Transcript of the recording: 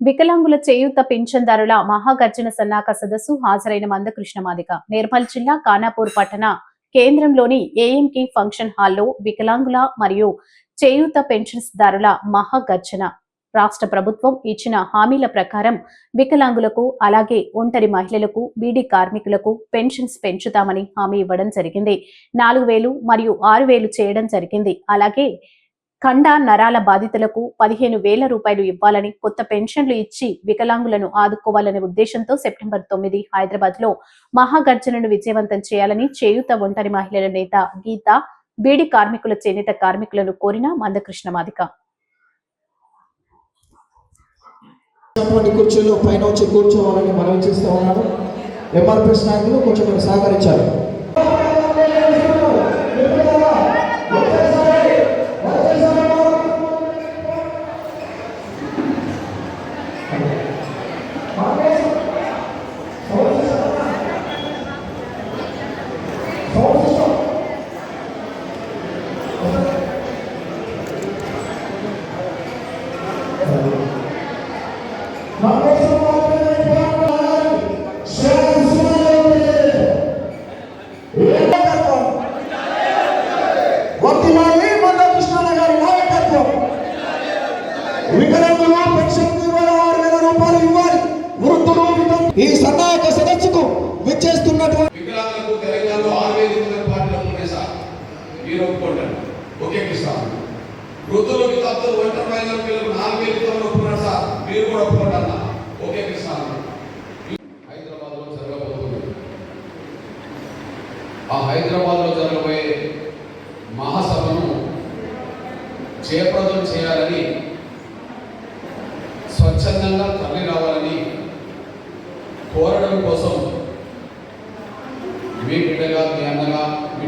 వికలాంగుల చేయూత పింఛన్దారుల మహాగర్జన సన్నాహక సదస్సు హాజరైన మందకృష్ణ మాదిక నిర్మల్ జిల్లా ఖానాపూర్ పట్టణ కేంద్రంలోని ఏఎంకి ఫంక్షన్ హాల్లో వికలాంగుల మరియు చేయూత పెన్షన్స్దారుల మహాగర్జన. రాష్ట్ర ప్రభుత్వం ఇచ్చిన హామీల ప్రకారం వికలాంగులకు అలాగే ఒంటరి మహిళలకు బీడీ కార్మికులకు పెన్షన్స్ పెంచుతామని హామీ ఇవ్వడం జరిగింది. నాలుగు వేలు మరియు ఆరు వేలు చేయడం జరిగింది. అలాగే ఖండ నరాల బాధితులకు పదిహేను వేల రూపాయలు ఇవ్వాలని కొత్త పెన్షన్లు ఇచ్చి వికలాంగులను ఆదుకోవాలనే ఉద్దేశంతో సెప్టెంబర్ తొమ్మిది హైదరాబాద్లో మహాగర్జనను విజయవంతం చేయాలని చేయూత ఒంటరి మహిళల నేత గీత బీడి కార్మికుల చేనేత కార్మికులను కోరిన మందకృష్ణ మాదిక. కుర్చీలో పైన వచ్చి కూర్చోవాలని చేస్తూ నాయకులు కొంచెం మీరు సహకరించాలి వర్తిమాలి మందకృష్ణ వికలాంగులకు ఆరు వేల ఇరవై పార్టీలు ఉన్నాయి సార్ మీరు ఒప్పుకుంటారు ఒకే కృష్ణ వృద్ధులు వితంతులు ఒంటరి మహిళల పిల్లలకు నాలుగు వేల తొమ్మిది ఒప్పుకున్నారు సార్ మీరు కూడా ఒప్పుకుంటారా ఓకే కృష్ణ హైదరాబాద్లో జరగబోతుంది ఆ హైదరాబాద్లో జరగబోయే మహాసభను జయప్రదం చేయాలని స్వచ్ఛందంగా తరలి రావాలి. కోరడం కోసం మీ బిడ్డగా మీ అన్నగా మీ